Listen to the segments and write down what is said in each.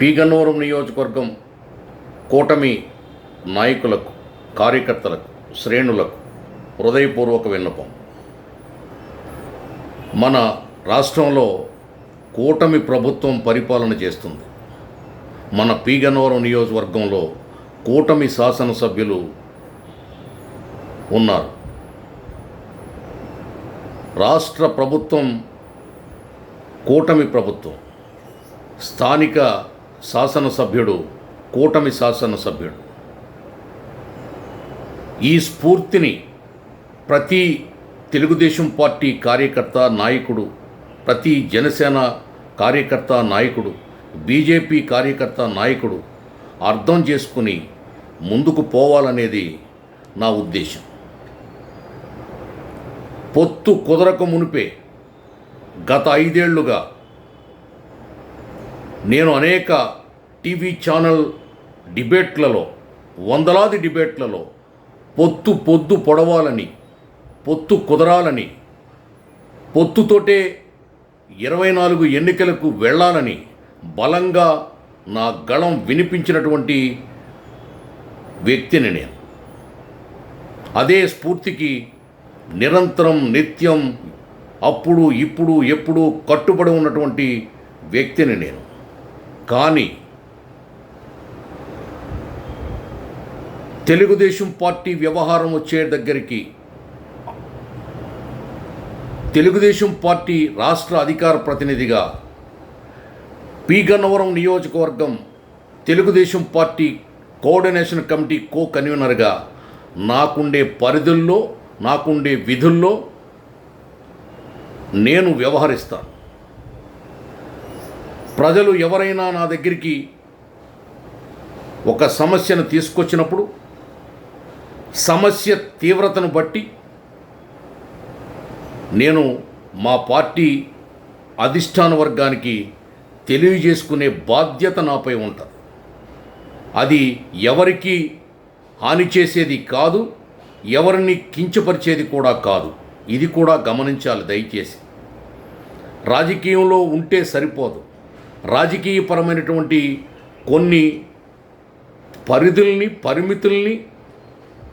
పీగన్నవరం నియోజకవర్గం కూటమి నాయకులకు కార్యకర్తలకు శ్రేణులకు హృదయపూర్వక విన్నపం. మన రాష్ట్రంలో కూటమి ప్రభుత్వం పరిపాలన చేస్తుంది. మన పీగన్నవరం నియోజకవర్గంలో కూటమి శాసనసభ్యులు ఉన్నారు. రాష్ట్ర ప్రభుత్వం కూటమి ప్రభుత్వం స్థానిక శాసనసభ్యుడు కూటమి శాసనసభ్యుడు. ఈ స్ఫూర్తిని ప్రతి తెలుగుదేశం పార్టీ కార్యకర్త నాయకుడు ప్రతి జనసేన కార్యకర్త నాయకుడు బీజేపీ కార్యకర్త నాయకుడు అర్థం చేసుకుని ముందుకు పోవాలనేది నా ఉద్దేశం. పొత్తు కుదరక మునిపే గత ఐదేళ్ళుగా నేను అనేక టీవీ ఛానల్ డిబేట్లలో వందలాది డిబేట్లలో పొత్తు పొద్దు పొడవాలని పొత్తు కుదరాలని పొత్తుతోటే ఇరవై నాలుగు ఎన్నికలకు వెళ్ళాలని బలంగా నా గళం వినిపించినటువంటి వ్యక్తిని నేను. అదే స్ఫూర్తికి నిరంతరం నిత్యం అప్పుడు ఇప్పుడు ఎప్పుడు కట్టుబడి ఉన్నటువంటి వ్యక్తిని నేను. కానీ తెలుగుదేశం పార్టీ వ్యవహారం వచ్చే దగ్గరికి తెలుగుదేశం పార్టీ రాష్ట్ర అధికార ప్రతినిధిగా పి గన్నవరం నియోజకవర్గం Telugu Desam party coordination committee co కన్వీనర్గా నాకుండే పరిధుల్లో నాకుండే విధుల్లో నేను వ్యవహరిస్తాను. ప్రజలు ఎవరైనా నా దగ్గరికి ఒక సమస్యను తీసుకొచ్చినప్పుడు సమస్య తీవ్రతను బట్టి నేను మా పార్టీ అధిష్టాన వర్గానికి తెలియజేసుకునే బాధ్యత నాపై ఉంటుంది. అది ఎవరికి హాని చేసేది కాదు ఎవరిని కించపరిచేది కూడా కాదు. ఇది కూడా గమనించాలి దయచేసి. రాజకీయంలో ఉంటే సరిపోదు. రాజకీయపరమైనటువంటి కొన్ని పరిధుల్ని పరిమితుల్ని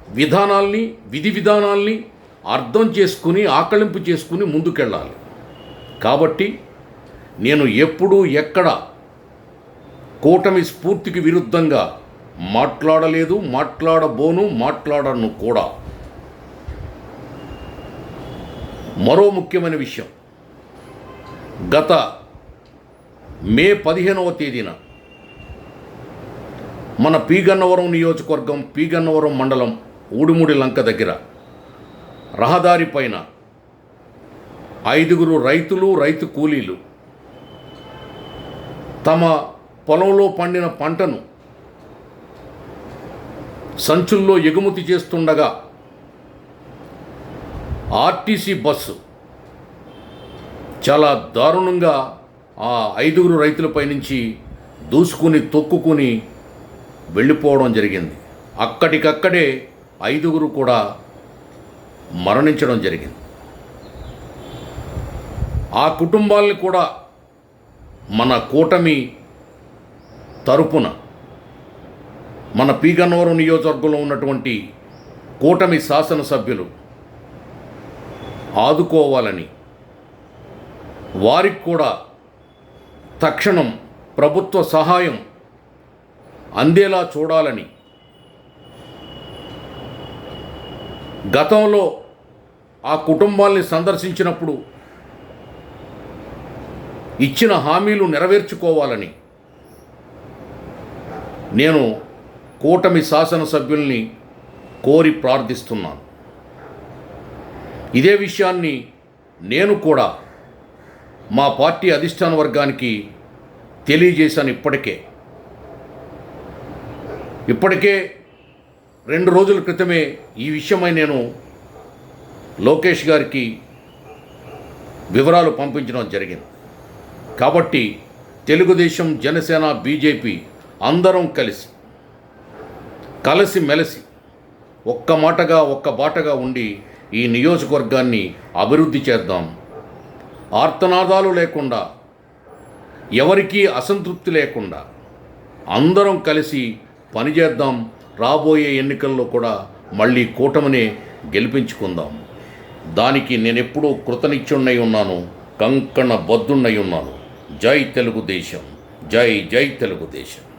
విధానాల్ని విధి విధానాల్ని అర్థం చేసుకుని ఆకళింపు చేసుకుని ముందుకెళ్ళాలి. కాబట్టి నేను ఎప్పుడూ ఎక్కడ కూటమి స్ఫూర్తికి విరుద్ధంగా మాట్లాడలేదు మాట్లాడబోను మాట్లాడను కూడా. మరో ముఖ్యమైన విషయం. గత మే పదిహేనవ తేదీన మన పీగన్నవరం నియోజకవర్గం పీగన్నవరం మండలం ఊడిముడి లంక దగ్గర రహదారి పైన ఐదుగురు రైతులు రైతు కూలీలు తమ పొలంలో పండిన పంటను సంచుల్లో ఎగుమతి చేస్తుండగా ఆర్టీసీ బస్సు చాలా దారుణంగా ఆ ఐదుగురు రైతులపై నుంచి దూసుకుని తొక్కుకుని వెళ్ళిపోవడం జరిగింది. అక్కడికక్కడే ఐదుగురు కూడా మరణించడం జరిగింది. ఆ కుటుంబాలను కూడా మన కూటమి తరపున మన పీగన్నవరం నియోజకవర్గంలో ఉన్నటువంటి కూటమి శాసనసభ్యులు ఆదుకోవాలని వారికి కూడా తక్షణం ప్రభుత్వ సహాయం అందేలా చూడాలని గతంలో ఆ కుటుంబాల్ని సందర్శించినప్పుడు ఇచ్చిన హామీలు నెరవేర్చుకోవాలని నేను కూటమి శాసనసభ్యుల్ని కోరి ప్రార్థిస్తున్నాను. ఇదే విషయాన్ని నేను కూడా మా పార్టీ అధిష్టాన వర్గానికి తెలియజేశాను ఇప్పటికే. ఇప్పటికే రెండు రోజుల క్రితమే ఈ విషయమై నేను లోకేష్ గారికి వివరాలు పంపించడం జరిగింది. కాబట్టి తెలుగుదేశం జనసేన బీజేపీ అందరం కలిసి కలిసి మెలిసి ఒక్క మాటగా ఒక్క బాటగా ఉండి ఈ నియోజకవర్గాన్ని అభివృద్ధి చేద్దాం. ఆర్తనాదాలు లేకుండా ఎవరికీ అసంతృప్తి లేకుండా అందరం కలిసి పనిచేద్దాం రాబోయే ఎన్నికల్లో కూడా మళ్ళీ కూటమినే గెలిపించుకుందాం. దానికి నేనెప్పుడూ కృతనిత్యున్నై ఉన్నాను కంకణ బద్దున్నై ఉన్నాను. జై తెలుగుదేశం జై జై తెలుగుదేశం.